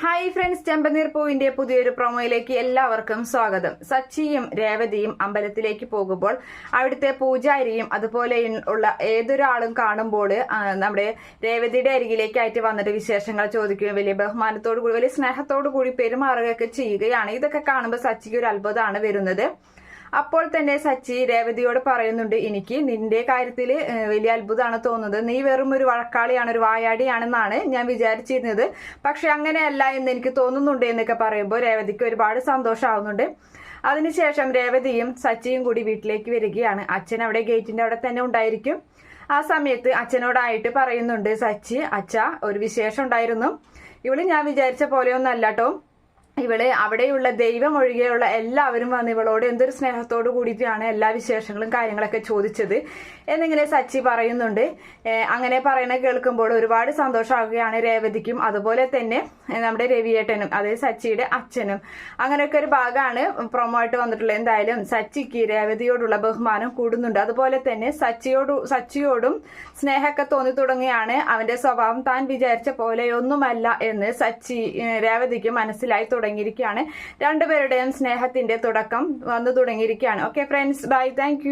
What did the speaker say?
Hi friends ചെമ്പനീർ പൂവിന്റെ പുതിയൊരു പ്രൊമോയിലേക്ക് എല്ലാവർക്കും സ്വാഗതം. സച്ചിയും രേവതിയും അമ്പലത്തിലേക്ക് പോകുമ്പോൾ അവിടുത്തെ പൂജാരിയും അതുപോലെ ഉള്ള ഏതൊരാളും കാണുമ്പോൾ നമ്മുടെ രേവതിയുടെ അരികിലേക്കായിട്ട് വന്നിട്ട് വിശേഷങ്ങൾ ചോദിക്കുകയും വലിയ ബഹുമാനത്തോടു കൂടി വലിയ സ്നേഹത്തോടു കൂടി പെരുമാറുകയൊക്കെ ചെയ്യുകയാണ്. ഇതൊക്കെ കാണുമ്പോൾ സച്ചിക്ക് ഒരു അത്ഭുതമാണ് വരുന്നത്. അപ്പോൾ തന്നെ സച്ചി രേവതിയോട് പറയുന്നുണ്ട് എനിക്ക് നിന്റെ കാര്യത്തിൽ വലിയ അത്ഭുതമാണ് തോന്നുന്നത്. നീ വെറും ഒരു വഴക്കാളിയാണ് ഒരു വായാടിയാണെന്നാണ് ഞാൻ വിചാരിച്ചിരുന്നത്. പക്ഷെ അങ്ങനെയല്ല എന്ന് എനിക്ക് തോന്നുന്നുണ്ട് എന്നൊക്കെ പറയുമ്പോൾ രേവതിക്ക് ഒരുപാട് സന്തോഷമാവുന്നുണ്ട്. അതിനുശേഷം രേവതിയും സച്ചിയും കൂടി വീട്ടിലേക്ക് വരികയാണ്. അച്ഛൻ അവിടെ ഗേറ്റിന്റെ അവിടെ തന്നെ ഉണ്ടായിരിക്കും. ആ സമയത്ത് അച്ഛനോടായിട്ട് പറയുന്നുണ്ട് സച്ചി അച്ഛ ഒരു വിശേഷം ഉണ്ടായിരുന്നു. ഇവൾ ഞാൻ വിചാരിച്ച പോലെയൊന്നല്ല കേട്ടോ ഇവൾ അവിടെയുള്ള ദൈവം ഒഴികെയുള്ള എല്ലാവരും വന്ന് ഇവളോട് എന്തൊരു സ്നേഹത്തോടു കൂടിയിട്ടാണ് എല്ലാ വിശേഷങ്ങളും കാര്യങ്ങളൊക്കെ ചോദിച്ചത് എന്നിങ്ങനെ സച്ചി പറയുന്നുണ്ട്. അങ്ങനെ പറയണ കേൾക്കുമ്പോൾ ഒരുപാട് സന്തോഷമാകുകയാണ് രേവതിക്കും അതുപോലെ തന്നെ നമ്മുടെ രവിയേട്ടനും അതായത് സച്ചിയുടെ അച്ഛനും. അങ്ങനെയൊക്കെ ഒരു ഭാഗമാണ് പ്രൊമോ ആയിട്ട് വന്നിട്ടുള്ളത്. എന്തായാലും സച്ചിക്ക് രേവതിയോടുള്ള ബഹുമാനം കൂടുന്നുണ്ട്. അതുപോലെ തന്നെ സച്ചിയോട് സച്ചിയോടും സ്നേഹമൊക്കെ തോന്നി തുടങ്ങിയാണ് അവന്റെ സ്വഭാവം. താൻ വിചാരിച്ച പോലെയൊന്നുമല്ല എന്ന് സച്ചി രേവതിക്ക് മനസ്സിലായി തുടങ്ങിയിരിക്കുകയാണ്. രണ്ടുപേരുടെയും സ്നേഹത്തിന്റെ തുടക്കം വന്നു തുടങ്ങിയിരിക്കുകയാണ്. Okay friends bye thank